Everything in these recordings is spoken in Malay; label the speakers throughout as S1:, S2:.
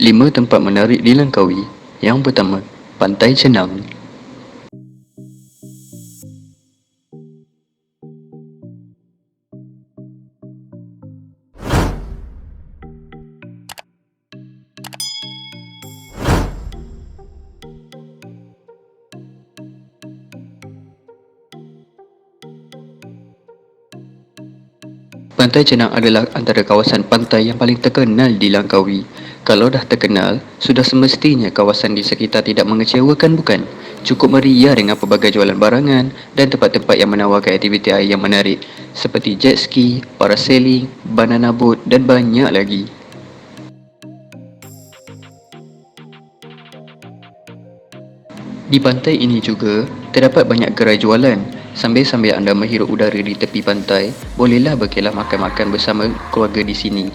S1: 5 tempat menarik di Langkawi. Yang pertama, Pantai Cenang. Pantai Cenang adalah antara kawasan pantai yang paling terkenal di Langkawi. Kalau dah terkenal, sudah semestinya kawasan di sekitar tidak mengecewakan bukan? Cukup meriah dengan pelbagai jualan barangan dan tempat-tempat yang menawarkan aktiviti air yang menarik seperti jet ski, parasailing, banana boat dan banyak lagi. Di pantai ini juga terdapat banyak gerai jualan. Sambil-sambil anda menghirup udara di tepi pantai, bolehlah berkelah makan-makan bersama keluarga di sini.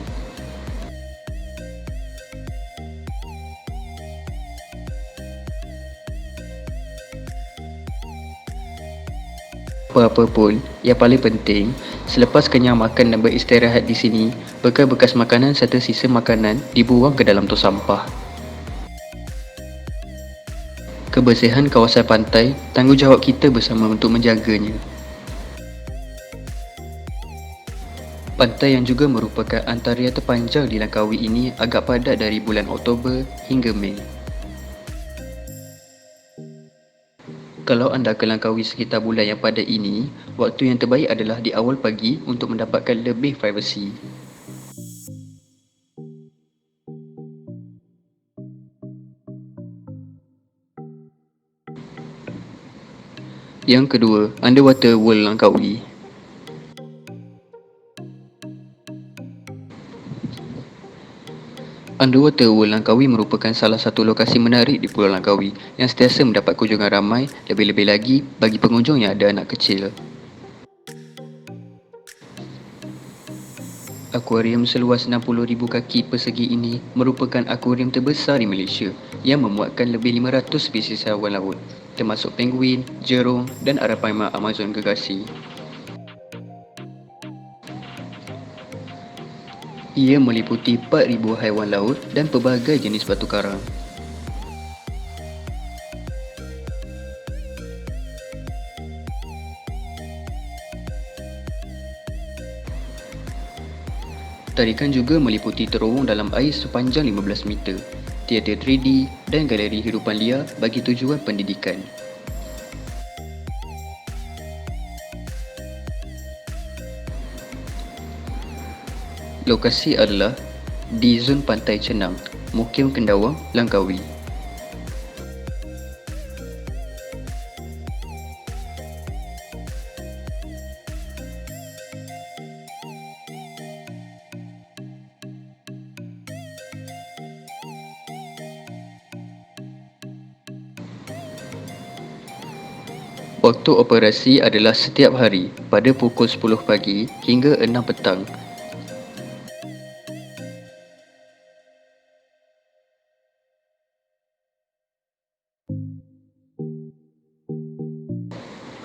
S1: Apa-apa pun, yang paling penting, selepas kenyang makan dan beristirahat di sini, bekas-bekas makanan serta sisa makanan dibuang ke dalam tong sampah. Kebersihan kawasan pantai tanggungjawab kita bersama untuk menjaganya. Pantai yang juga merupakan antara yang terpanjang di Langkawi ini agak padat dari bulan Oktober hingga Mei. Kalau anda ke Langkawi sekitar bulan yang padat ini, waktu yang terbaik adalah di awal pagi untuk mendapatkan lebih privasi. Yang kedua, Underwater World Langkawi. Underwater World Langkawi merupakan salah satu lokasi menarik di Pulau Langkawi yang sentiasa mendapat kunjungan ramai, lebih-lebih lagi bagi pengunjung yang ada anak kecil. Akuarium seluas 60,000 kaki persegi ini merupakan akuarium terbesar di Malaysia yang memuatkan lebih 500 spesies haiwan laut termasuk penguin, jerung dan arapaima Amazon gergasi. Ia meliputi 4,000 haiwan laut dan pelbagai jenis batu karang. Tarikan juga meliputi terowong dalam air sepanjang 15 meter teater 3D dan galeri hidupan liar bagi tujuan pendidikan. Lokasi adalah di Zon Pantai Cenang, Mukim Kendawang, Langkawi. Waktu operasi adalah setiap hari pada pukul 10 pagi hingga 6 petang.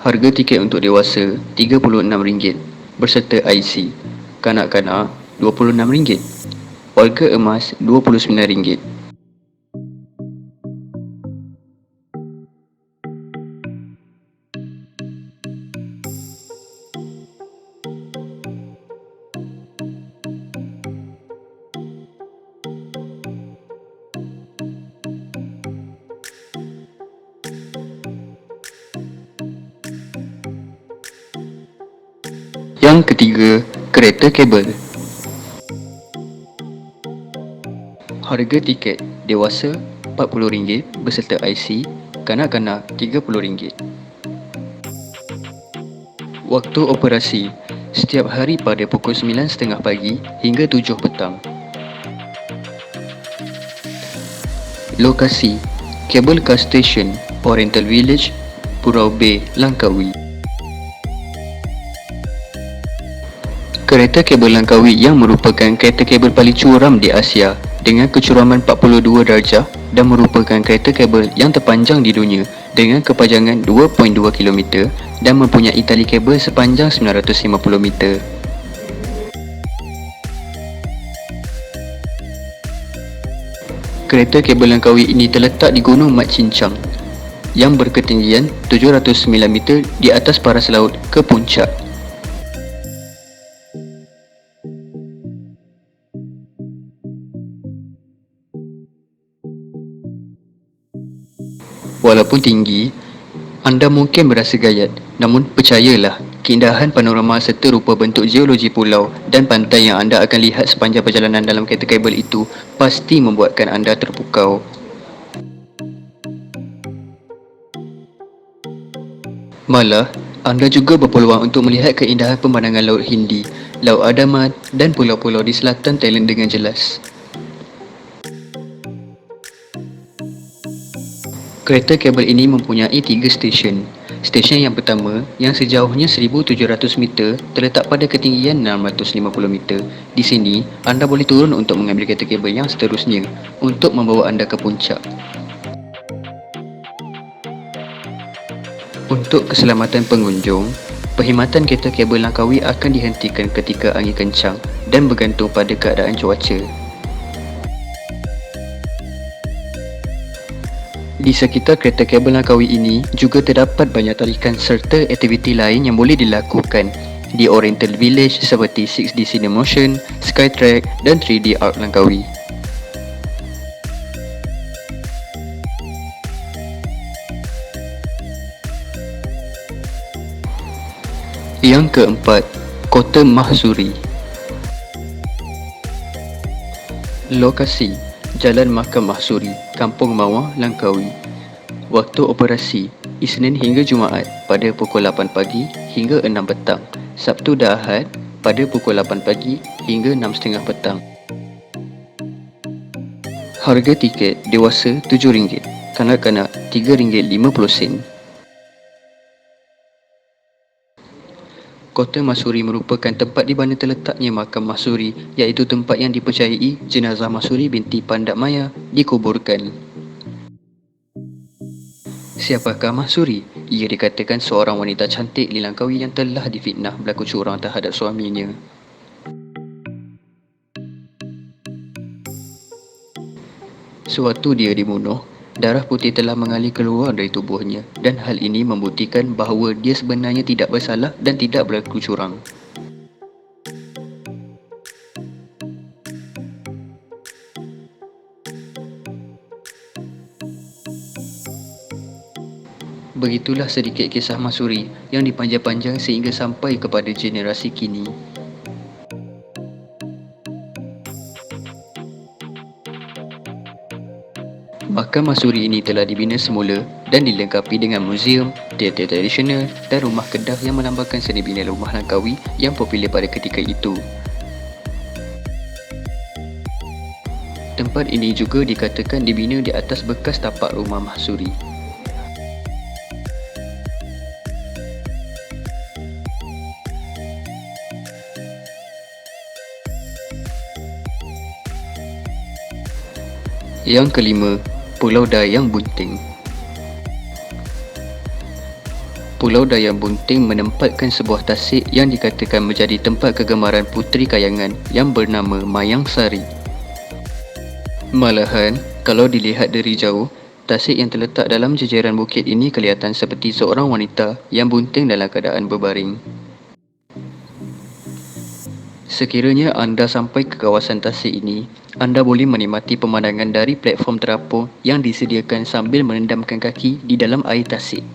S1: Harga tiket untuk dewasa RM36 berserta IC. Kanak-kanak RM26. Warga emas RM29. Yang ketiga, kereta kabel. Harga tiket dewasa RM40 beserta IC, kanak-kanak RM30. Waktu operasi setiap hari pada pukul 9.30 pagi hingga 7 petang. Lokasi Cable Car Station, Oriental Village, Purau Bay, Langkawi. Kereta kabel Langkawi yang merupakan kereta kabel paling curam di Asia dengan kecuraman 42 darjah dan merupakan kereta kabel yang terpanjang di dunia dengan kepanjangan 2.2 km dan mempunyai tali kabel sepanjang 950 meter. Kereta kabel Langkawi ini terletak di Gunung Mat Cincang yang berketinggian 709 meter di atas paras laut ke puncak. Walaupun tinggi, anda mungkin berasa gayat. Namun percayalah, keindahan panorama serta rupa bentuk geologi pulau dan pantai yang anda akan lihat sepanjang perjalanan dalam kereta kabel itu pasti membuatkan anda terpukau. Malah, anda juga berpeluang untuk melihat keindahan pemandangan Laut Hindi, Laut Adaman dan pulau-pulau di selatan Thailand dengan jelas. Kereta kabel ini mempunyai tiga stesen. Stesen yang pertama, yang sejauhnya 1,700 meter, terletak pada ketinggian 650 meter. Di sini, anda boleh turun untuk mengambil kereta kabel yang seterusnya untuk membawa anda ke puncak. Untuk keselamatan pengunjung, perkhidmatan kereta kabel Langkawi akan dihentikan ketika angin kencang dan bergantung pada keadaan cuaca. Di sekitar kereta kabel Langkawi ini juga terdapat banyak tarikan serta aktiviti lain yang boleh dilakukan di Oriental Village seperti 6D Cinemotion, Skytrack dan 3D Art Langkawi. Yang keempat, Kota Mahsuri. Lokasi Jalan Makam Mahsuri, Kampung Mawar, Langkawi. Waktu operasi, Isnin hingga Jumaat pada pukul 8 pagi hingga 6 petang. Sabtu dan Ahad pada pukul 8 pagi hingga 6.30 petang. Harga tiket dewasa RM7, kanak-kanak RM3.50. Kota Masuri merupakan tempat di mana terletaknya makam Masuri iaitu tempat yang dipercayai jenazah Masuri binti Pandak Maya dikuburkan. Siapakah Masuri? Ia dikatakan seorang wanita cantik di Langkawi yang telah difitnah berlaku curang terhadap suaminya. Sewaktu dia dibunuh, Darah putih telah mengalir keluar dari tubuhnya dan hal ini membuktikan bahawa dia sebenarnya tidak bersalah dan tidak berlaku curang. Begitulah sedikit kisah Masuri yang dipanjang-panjang sehingga sampai kepada generasi kini. Makam Masuri ini telah dibina semula dan dilengkapi dengan muzium, teater tradisional dan rumah kedah yang melambangkan seni bina rumah Langkawi yang popular pada ketika itu. Tempat ini juga dikatakan dibina di atas bekas tapak rumah Mahsuri. Yang kelima, Pulau Dayang Bunting Pulau Dayang Bunting menempatkan sebuah tasik yang dikatakan menjadi tempat kegemaran puteri kayangan yang bernama Mayang Sari. Malahan, kalau dilihat dari jauh, tasik yang terletak dalam jejeran bukit ini kelihatan seperti seorang wanita yang bunting dalam keadaan berbaring. Sekiranya anda sampai ke kawasan tasik ini, anda boleh menikmati pemandangan dari platform terapung yang disediakan sambil merendamkan kaki di dalam air tasik.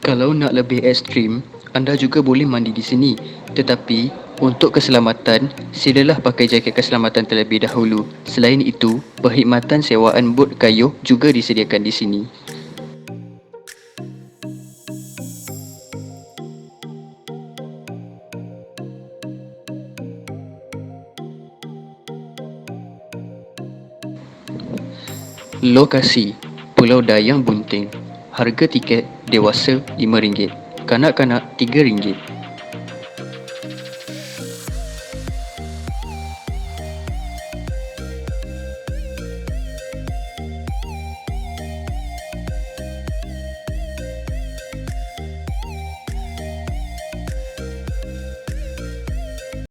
S1: Kalau nak lebih ekstrim, anda juga boleh mandi di sini. Tetapi, untuk keselamatan, silalah pakai jaket keselamatan terlebih dahulu. Selain itu, perkhidmatan sewaan bot kayu juga disediakan di sini. Lokasi Pulau Dayang Bunting. Harga tiket dewasa RM5 Kanak-kanak RM3